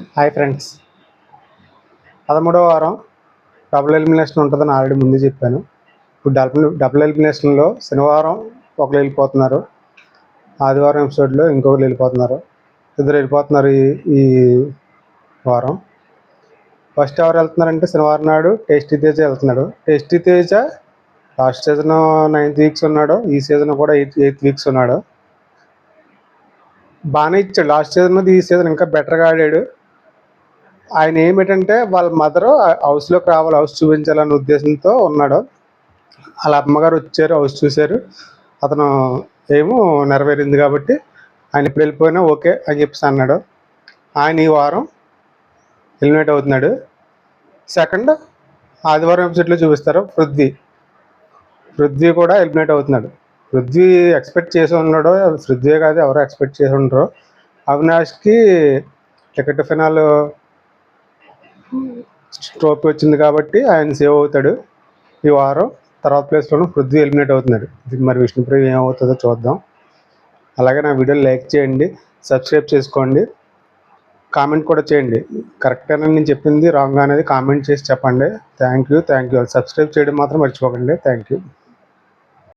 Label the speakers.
Speaker 1: Hi friends. పదమూడవ వారం double elimination ఉంటుందని ఆల్రెడీ ముందే చెప్పాను. ఇప్పుడు డబుల్ డబుల్ ఎలిమినేషన్లో శనివారం ఒకరు వెళ్ళిపోతున్నారు. ఆదివారం ఎపిసోడ్లో ఇంకొకరు వెళ్ళిపోతున్నారు. ఇద్దరు వెళ్ళిపోతున్నారు ఈ ఈ వారం. ఫస్ట్ ఎవరు వెళ్తున్నారంటే శనివారం నాడు టేస్టీ తేజ వెళ్తున్నాడు. Tasty Teja last season ninth weeks ఉన్నాడు. ఈ సీజన్ కూడా ఎయిత్ ఎయిత్ వీక్స్ ఉన్నాడు. బాగానే ఇచ్చాడు. లాస్ట్ సీజన్ ఈ సీజన్ ఇంకా బెటర్గా ఆడాడు. ఆయన ఏమిటంటే వాళ్ళ మదర్ హౌస్లోకి రావాలి హౌస్ చూపించాలనే ఉద్దేశంతో ఉన్నాడు. వాళ్ళ అమ్మగారు వచ్చారు హౌస్ చూశారు. అతను ఏమో నెరవేరింది కాబట్టి ఆయన ఇప్పుడు వెళ్ళిపోయినా ఓకే అని చెప్పేసి అన్నాడు. ఆయన ఈ వారం ఎలిమినేట్ అవుతున్నాడు. సెకండ్ ఆదివారం ఎపిసోడ్లో చూపిస్తారు పృథ్వీ. పృథ్వీ కూడా ఎలిమినేట్ అవుతున్నాడు. పృథ్వీ ఎక్స్పెక్ట్ చేసి ఉన్నాడు పృథ్వీ కాదు ఎవరు ఎక్స్పెక్ట్ చేసి ఉండరు. అవినాష్కి టికెట్ ఫినాల్ ట్రోఫీ వచ్చింది కాబట్టి ఆయన సేవ్ అవుతాడు ఈ వారం. తర్వాత ప్లేస్లోనూ పృథ్వీ ఎలిమినేట్ అవుతున్నాడు. ఇది మరి విష్ణుప్రియ ఏమవుతుందో చూద్దాం. అలాగే నా వీడియో లైక్ చేయండి సబ్స్క్రైబ్ చేసుకోండి కామెంట్ కూడా చేయండి. కరెక్టేనా నేను చెప్పింది రాంగ్ అనేది కామెంట్ చేసి చెప్పండి. Thank you thank you subscribe చేయడం మాత్రం మర్చిపోకండి. Thank you